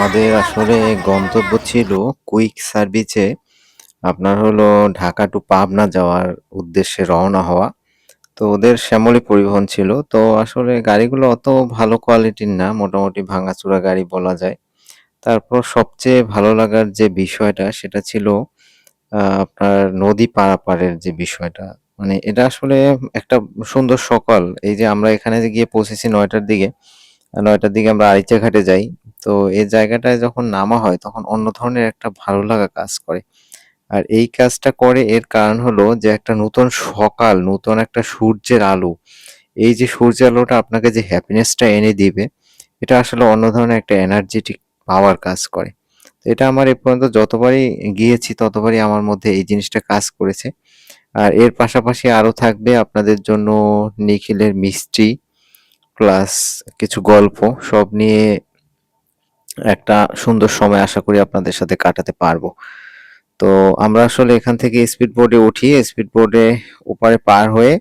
আমাদের আসলে গন্তব্য ছিল কুইক সার্ভিসে আপনার হলো ঢাকা টু পাবনা যাওয়ার উদ্দেশ্যে রওনা হওয়া। তো ওদের শ্যামলী পরিবহন ছিল। তো আসলে গাড়িগুলো অত ভালো কোয়ালিটির না। মোটামুটি ভাঙাচোরা গাড়ি বলা যায়। তারপর সবচেয়ে ভালো লাগার যে বিষয়টা, সেটা ছিল আপনার নদী পারাপারের যে বিষয়টা। মানে এটা আসলে একটা সুন্দর সকাল। এই যে আমরা এখানে গিয়ে পৌঁছেছি নয়টার দিকে। ৯ টার দিকে আমরা আরিচা ঘাটে যাই। তো এই জায়গাটায় যখন নামা হয় তখন অন্য ধরনের একটা ভালো লাগা কাজ করে। আর এই কাজটা করে এর কারণ হলো যে একটা নতুন সকাল, নতুন একটা সূর্যের আলো। এই যে সূর্যের আলোটা আপনাকে যে হ্যাপিনেসটা এনে দিবে, এটা আসলে অন্য ধরনের একটা এনার্জেটিক পাওয়ার কাজ করে। তো এটা আমার এ পর্যন্ত যতবারই গিয়েছি ততবারই আমার মধ্যে এই জিনিসটা কাজ করেছে। আর এর পাশাপাশি আরও থাকবে আপনাদের জন্য নিখিলের মিষ্টি প্লাস কিছু গল্প, সব নিয়ে একটা সুন্দর সময় আশা করি আপনাদের সাথে কাটাতে পারব। তো আমরা আসলে এখান থেকে স্পিড বোটে উঠি। স্পিড বোটে ওপারে পার হয়ে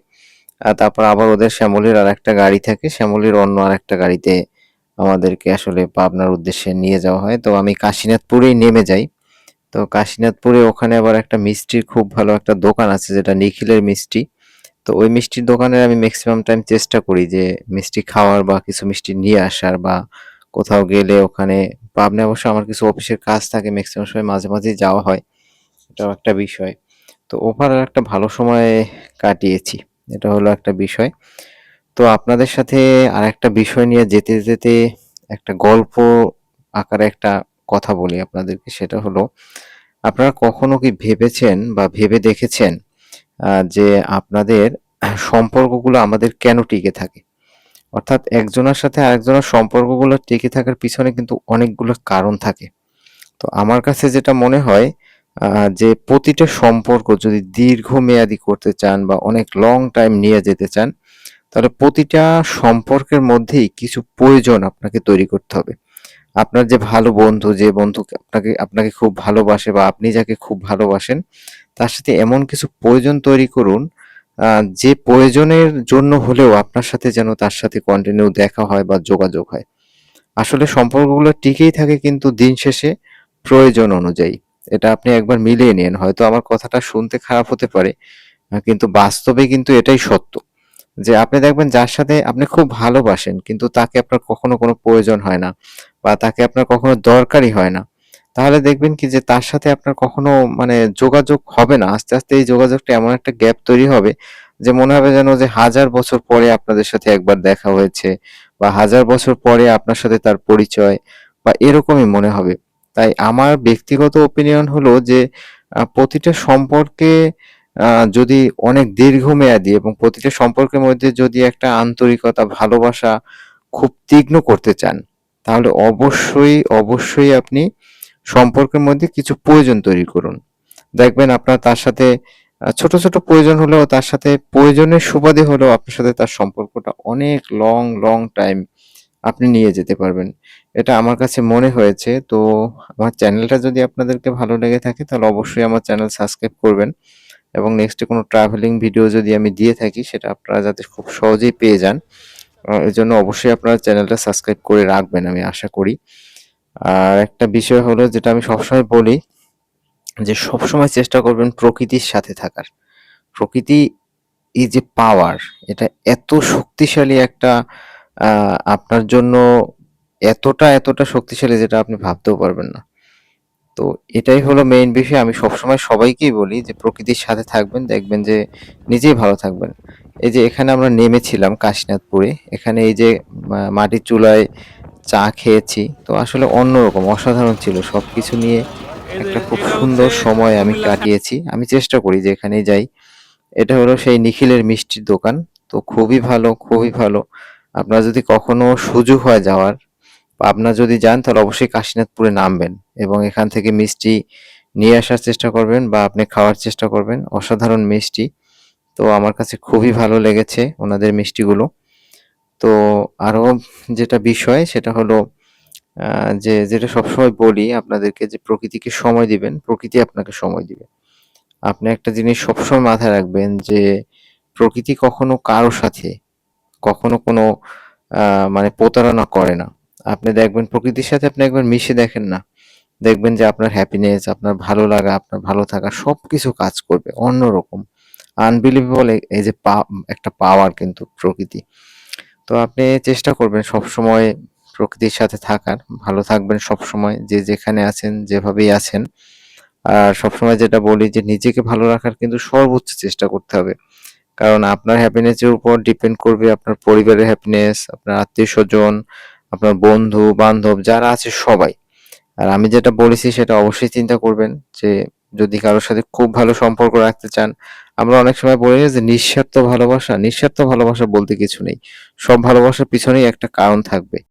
তারপর আবার ওদের শ্যামলীর আরেকটা গাড়ি থাকে। শ্যামলীর অন্য আরেকটা গাড়িতে আমাদেরকে আসলে পাবনার উদ্দেশ্যে নিয়ে যাওয়া হয়। তো আমি কাশীনাথপুরেই নেমে যাই। তো কাশীনাথপুরে ওখানে আবার একটা মিষ্টির খুব ভালো একটা দোকান আছে, যেটা নিখিলের মিষ্টি। তো ওই মিষ্টির দোকানের আমি ম্যাক্সিমাম টাইম চেষ্টা করি যে মিষ্টি খাওয়ার বা কিছু মিষ্টি নিয়ে আসার বা কোথাও গেলে ওখানে পাবনায় অবশ্য আমার কিছু অফিসের কাজ থাকে ম্যাক্সিমাম সময় মাঝে মাঝেই যাওয়া হয়। এটাও একটা বিষয়। তো ওভারঅল একটা ভালো সময় কাটিয়েছি। এটা হলো একটা বিষয়। তো আপনাদের সাথে আর একটা বিষয় নিয়ে যেতে, যেতে একটা গল্প আকারে একটা কথা বলি আপনাদেরকে সেটা হলো, আপনারা কখনো কি ভেবেছেন বা ভেবে দেখেছেন যে আপনাদের সম্পর্কগুলো আমাদের কেন টিকে থাকে? অর্থাৎ একজনের সাথে আরেকজনের সম্পর্কগুলো টিকে থাকার পিছনে কিন্তু অনেকগুলো কারণ থাকে। তো আমার কাছে যেটা মনে হয় যে প্রতিটা সম্পর্ক যদি দীর্ঘমেয়াদী করতে চান বা অনেক লং টাইম নিয়ে যেতে চান, তাহলে প্রতিটা সম্পর্কের মধ্যেই কিছু প্রয়োজন আপনাকে তৈরি করতে হবে। আপনার যে ভালো বন্ধু, যে বন্ধু আপনাকে আপনাকে খুব ভালোবাসে বা আপনি যাকে খুব ভালোবাসেন, তার সাথে এমন কিছু প্রয়োজন তৈরি করুন যে প্রয়োজনের জন্য হলেও আপনার সাথে যেন তার সাথে কন্টিনিউ দেখা হয় বা যোগাযোগ হয়। আসলে সম্পর্কগুলো টিকেই থাকে কিন্তু দিন শেষে প্রয়োজন অনুযায়ী। এটা আপনি একবার মিলিয়ে নিয়েন। হয়তো আমার কথাটা শুনতে খারাপ হতে পারে। কিন্তু বাস্তবে কিন্তু এটাই সত্য। যে আপনি দেখবেন যার সাথে আপনি খুব ভালোবাসেন, কিন্তু তাকে আপনার কখনো কোনো প্রয়োজন হয় না বা তাকে আপনার কখনো দরকারই হয় না। তাহলে দেখবেন কি যে তার সাথে আপনার কখনো মানে যোগাযোগ হবে না। আস্তে, আস্তে এই যোগাযোগটা এমন একটা গ্যাপ তৈরি হবে যে মনে হবে যেন যে হাজার বছর পরে আপনাদের সাথে একবার দেখা হয়েছে বা হাজার বছর পরে আপনার সাথে তার পরিচয় বা এরকমই মনে হবে। তাই আমার ব্যক্তিগত ওপিনিয়ন হলো যে প্রতিটা সম্পর্কে যদি অনেক দীর্ঘমেয়াদী এবং প্রতিটা সম্পর্কের মধ্যে যদি একটা আন্তরিকতা, ভালোবাসা খুব তীক্ষ্ণ করতে চান, তাহলে অবশ্যই, অবশ্যই আপনি সম্পর্কের মধ্যে কিছু প্রয়োজন তৈরি করুন। দেখবেন আপনার তার সাথে ছোট, ছোট প্রয়োজন হলেও তার সাথে প্রয়োজনের সুবাদে হলেও আপনার সাথে তার সম্পর্কটা অনেক লং, লং টাইম আপনি নিয়ে যেতে পারবেন। এটা আমার কাছে মনে হয়েছে। তো আমার চ্যানেলটা যদি আপনাদেরকে ভালো লেগে থাকে তাহলে অবশ্যই আমার চ্যানেল সাবস্ক্রাইব করবেন এবং নেক্সটে কোনো ট্রাভেলিং ভিডিও যদি আমি দিয়ে থাকি সেটা আপনারা যাতে খুব সহজেই পেয়ে যান। আ জন্য অবশ্যই আপনারা চ্যানেলটা সাবস্ক্রাইব করে রাখবেন আমি আশা করি। আর একটা বিষয় হলো যেটা আমি সবসময় বলি যে সবসময় চেষ্টা করবেন প্রকৃতির সাথে থাকার। প্রকৃতি এই যে পাওয়ার এটা এত শক্তিশালী একটা আপনার জন্য এতটা, এতটা শক্তিশালী যেটা আপনি ভাবতেও পারবেন না। তো এটাই হলো মেইন বিষয়। আমি সবসময় সবাইকেই বলি যে প্রকৃতির সাথে থাকবেন, দেখবেন যে নিজেই ভালো থাকবেন। এই যে এখানে আমরা নেমেছিলাম কাশীনাথপুরে। এখানে এই যে মাটির চুলায় চা খেয়েছি। তো আসলে অন্যরকম অসাধারণ ছিল। সব কিছু নিয়ে একটা খুব সুন্দর সময় আমি কাটিয়েছি। আমি চেষ্টা করি যে এখানে যাই। এটা হলো সেই নিখিলের মিষ্টির দোকান। তো খুবই ভালো, খুবই ভালো। আপনার যদি কখনো সুযোগ হয় যাওয়ার, পাবনা যদি যান তাহলে অবশ্যই কাশীনাথপুরে নামবেন এবং এখান থেকে মিষ্টি নিয়ে আসার চেষ্টা করবেন বা আপনি খাওয়ার চেষ্টা করবেন। অসাধারণ মিষ্টি। তো আমার কাছে খুবই ভালো লেগেছে ওনাদের মিষ্টিগুলো। তো আরও যেটা বিষয় সেটা হলো যে যেটা সবসময় বলি আপনাদেরকে যে প্রকৃতিকে সময় দিবেন, প্রকৃতি আপনাকে সময় দিবে। আপনি একটা জিনিস সবসময় মাথায় রাখবেন যে প্রকৃতি কখনো কারও সাথে কখনো কোনো মানে প্রতারণা করে না। আপনি দেখবেন প্রকৃতির সাথে আপনি একবার মিশে দেখেন না। দেখবেন যে আপনার হ্যাপিনেস, আপনার ভালো লাগা, আপনার ভালো থাকা সবকিছু কাজ করবে অন্যরকম। আনবিলিভেবল এই যে পা একটা পাওয়ার কিন্তু প্রকৃতি। তো আপনি চেষ্টা করবেন সবসময় প্রকৃতির সাথে থাকার। ভালো থাকবেন সব সময় যে যেখানে আছেন, যেভাবেই আছেন। আর সবসময় যেটা বলি যে নিজেকে ভালো রাখার কিন্তু সর্বোচ্চ চেষ্টা করতে হবে। কারণ আপনার হ্যাপিনেসের উপর ডিপেন্ড করবে আপনার পরিবারের হ্যাপিনেস, আপনার আত্মীয় স্বজন আপনার বন্ধু-বান্ধব যারা আছে সবাই। আর আমি যেটা বলেছি সেটা অবশ্যই চিন্তা করবেন যে যদি কারোর সাথে খুব ভালো সম্পর্ক রাখতে চান, আমরা অনেক সময় বলি যে নিঃস্বার্থ ভালোবাসা, নিঃস্বার্থ ভালোবাসা বলতে কিছু নেই। সব ভালোবাসার পিছনেই একটা কারণ থাকবে।